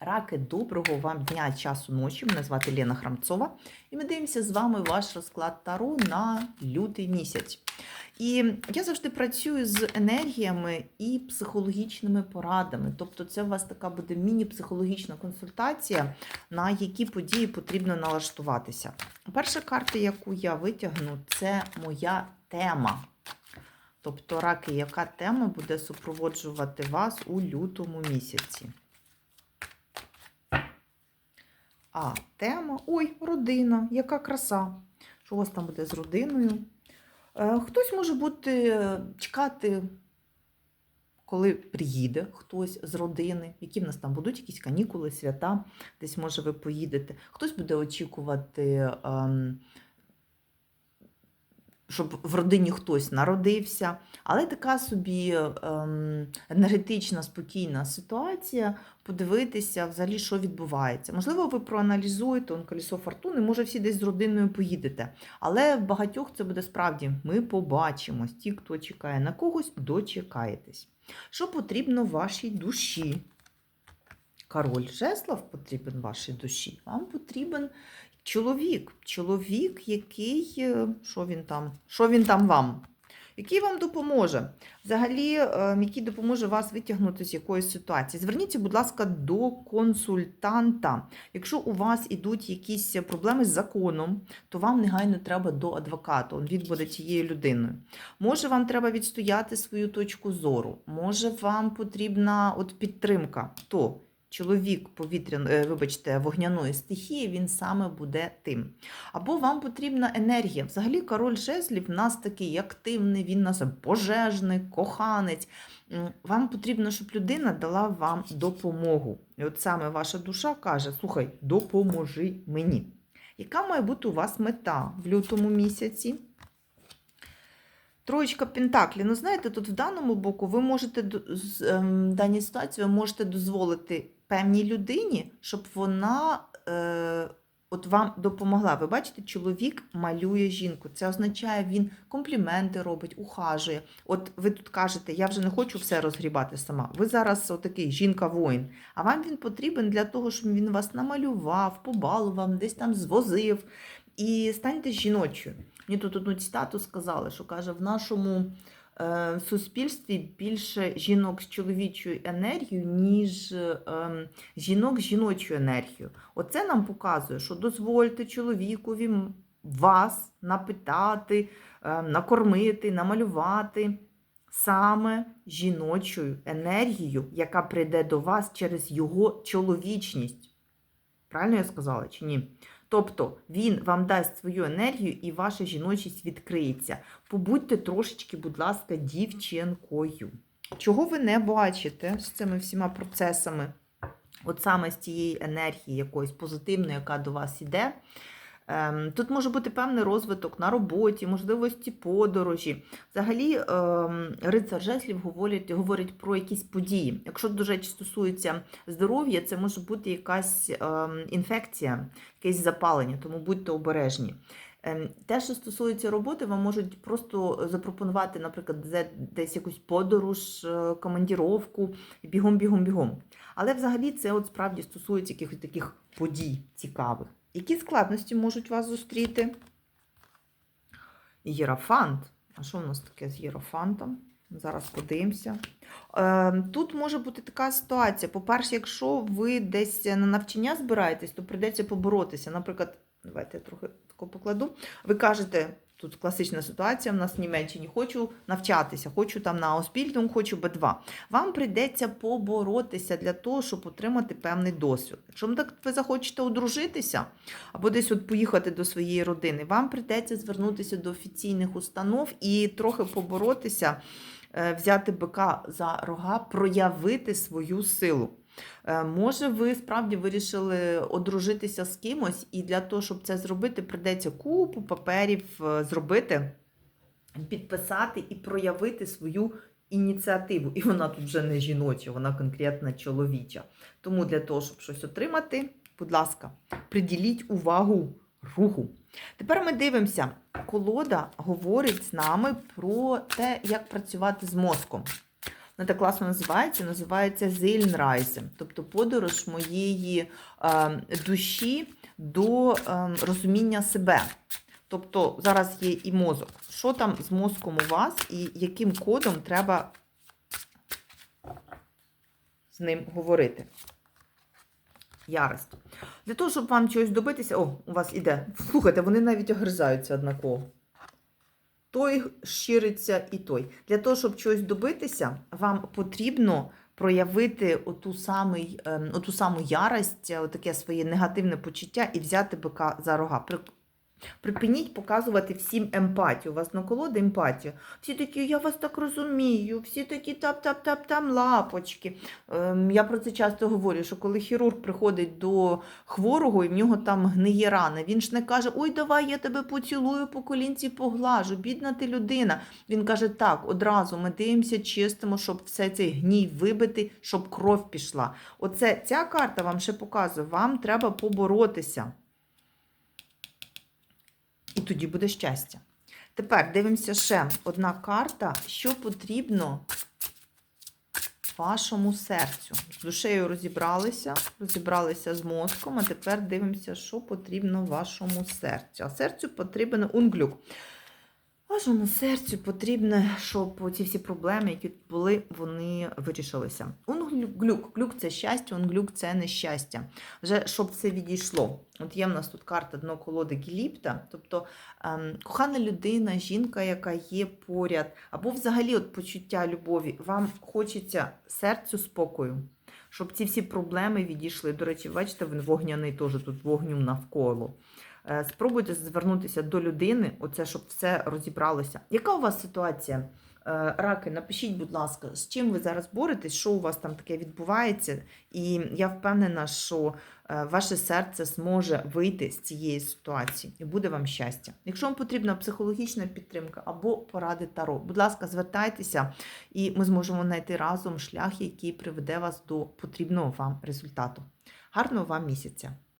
Раки, доброго вам дня, часу ночі. Мене звати Лена Храмцова. І ми дивимося з вами ваш розклад Таро на лютий місяць. І я завжди працюю з енергіями і психологічними порадами. Тобто, це у вас така буде міні-психологічна консультація, на які події потрібно налаштуватися. Перша карта, яку я витягну, це моя тема. Тобто, раки, яка тема буде супроводжувати вас у лютому місяці? А тема. Ой, родина, яка краса. Що у вас там буде з родиною? Е, Хтось може бути е, чекати, коли приїде хтось з родини, які в нас там будуть якісь канікули, свята, десь, може, ви поїдете. Хтось буде очікувати, ем, щоб в родині хтось народився. Але така собі ем, енергетична, спокійна ситуація, подивитися взагалі, що відбувається. Можливо, ви проаналізуєте он колесо фортуни, може, всі десь з родиною поїдете. Але в багатьох це буде справді. Ми побачимось. Ті, хто чекає на когось, дочекаєтесь. Що потрібно вашій душі? Король жеслав потрібен вашій душі. Вам потрібен чоловік. Чоловік, який. е, Що він там? Що він там вам? Який вам допоможе? Взагалі, е, який допоможе вас витягнути з якоїсь ситуації. Зверніться, будь ласка, до консультанта. Якщо у вас ідуть якісь проблеми з законом, то вам негайно треба до адвоката. Він буде тією людиною. Може, вам треба відстояти свою точку зору. Може, вам потрібна от підтримка. То чоловік повітряної, вибачте, вогняної стихії, він саме буде тим. Або вам потрібна енергія. Взагалі, король жезлів в нас такий активний, він нас пожежник, коханець. Вам потрібно, щоб людина дала вам допомогу. І от саме ваша душа каже: слухай, допоможи мені. Яка має бути у вас мета в лютому місяці? Троєчка Пентаклі. Ну, знаєте, тут в даному боку ви можете ем, в даній ситуації ви можете дозволити певній людині, щоб вона е, от вам допомогла. Ви бачите, чоловік малює жінку. Це означає, він компліменти робить, ухажує. От ви тут кажете, я вже не хочу все розгрібати сама. Ви зараз отакий жінка-воїн. А вам він потрібен для того, щоб він вас намалював, побалував, десь там звозив. І станьте жіночою. Мені тут одну цитату сказали, що каже, в нашому е, суспільстві більше жінок з чоловічою енергією, ніж е, ем, жінок з жіночою енергією. Оце нам показує, що дозвольте чоловікові вас напитати, е, накормити, намалювати саме жіночою енергією, яка прийде до вас через його чоловічність. Правильно я сказала чи ні? Тобто він вам дасть свою енергію і ваша жіночість відкриється. Побудьте трошечки, будь ласка, дівчинкою. Чого ви не бачите з цими всіма процесами? От саме з тієї енергії якоїсь позитивної, яка до вас іде. Ем, Тут може бути певний розвиток на роботі, можливості подорожі. Взагалі, ем, рицар жеслів говорить, говорить про якісь події. Якщо до речі стосується здоров'я, це може бути якась ем, інфекція, якесь запалення, тому будьте обережні. Те, що стосується роботи, вам можуть просто запропонувати, наприклад, де- десь якусь подорож, е, командіровку, бігом, бігом, бігом. Але взагалі це от справді стосується якихось таких подій цікавих. Які складності можуть вас зустріти? Єрофант. А що в нас таке з єрофантом? Зараз подивимося. Е, Тут може бути така ситуація. По-перше, якщо ви десь на навчання збираєтесь, то прийдеться поборотися. Наприклад, давайте я трохи тако покладу. Ви кажете, тут класична ситуація, в нас в Німеччині хочу навчатися, хочу там на Оспільтум, хочу Б2. Вам прийдеться поборотися для того, щоб отримати певний досвід. Якщо ви захочете одружитися або десь от поїхати до своєї родини, вам прийдеться звернутися до офіційних установ і трохи поборотися, е, взяти бика за рога, проявити свою силу. Е, Може, ви справді вирішили одружитися з кимось, і для того, щоб це зробити, прийдеться купу паперів е, зробити, підписати і проявити свою ініціативу. І вона тут вже не жіноча, вона конкретно чоловіча. Тому для того, щоб щось отримати, будь ласка, приділіть увагу руху. Тепер ми дивимося, колода говорить з нами про те, як працювати з мозком. Вона так класно називається, називається Зеленрайзе, тобто подорож моєї е, душі до е, розуміння себе. Тобто зараз є і мозок. Що там з мозком у вас, і яким кодом треба з ним говорити? Ярость. Для того, щоб вам чогось добитися. О, у вас іде. Слухайте, вони навіть огризаються однаково. Той щириться і той. Для того, щоб чогось добитися, вам потрібно проявити оту, самий, ем, оту саму ярость, таке своє негативне почуття і взяти бика за рога. При- Припиніть показувати всім емпатію. У вас на колоді емпатія. Всі такі, я вас так розумію, всі такі тап-тап-тап-там лапочки. Ем, я про це часто говорю, що коли хірург приходить до хворого і в нього там гниє рана, він ж не каже, ой, давай я тебе поцілую по колінці, поглажу, бідна ти людина. Він каже, так, одразу ми дивимося, чистимо, щоб все цей гній вибити, щоб кров пішла. Оце ця карта вам ще показує, вам треба поборотися. І тоді буде щастя. Тепер дивимося ще одна карта, що потрібно вашому серцю. З душею розібралися, розібралися з мозком, а тепер дивимося, що потрібно вашому серцю. А серцю потрібен унглюк. Вашому серцю потрібно, щоб ці всі проблеми, які були, вони вирішилися. Унглюк, глюк це щастя, унглюк це нещастя. Вже щоб це відійшло. От є в нас тут карта дно колоди Гіліпта, тобто ем, кохана людина, жінка, яка є поряд, або взагалі от почуття любові. Вам хочеться серцю спокою, щоб ці всі проблеми відійшли. До речі, бачите, він вогняний теж тут вогню навколо. Е, Спробуйте звернутися до людини, оце, щоб все розібралося. Яка у вас ситуація? Е, Раки, напишіть, будь ласка, з чим ви зараз боретесь, що у вас там таке відбувається, і я впевнена, що е, ваше серце зможе вийти з цієї ситуації і буде вам щастя. Якщо вам потрібна психологічна підтримка або поради Таро, будь ласка, звертайтеся, і ми зможемо знайти разом шлях, який приведе вас до потрібного вам результату. Гарного вам місяця!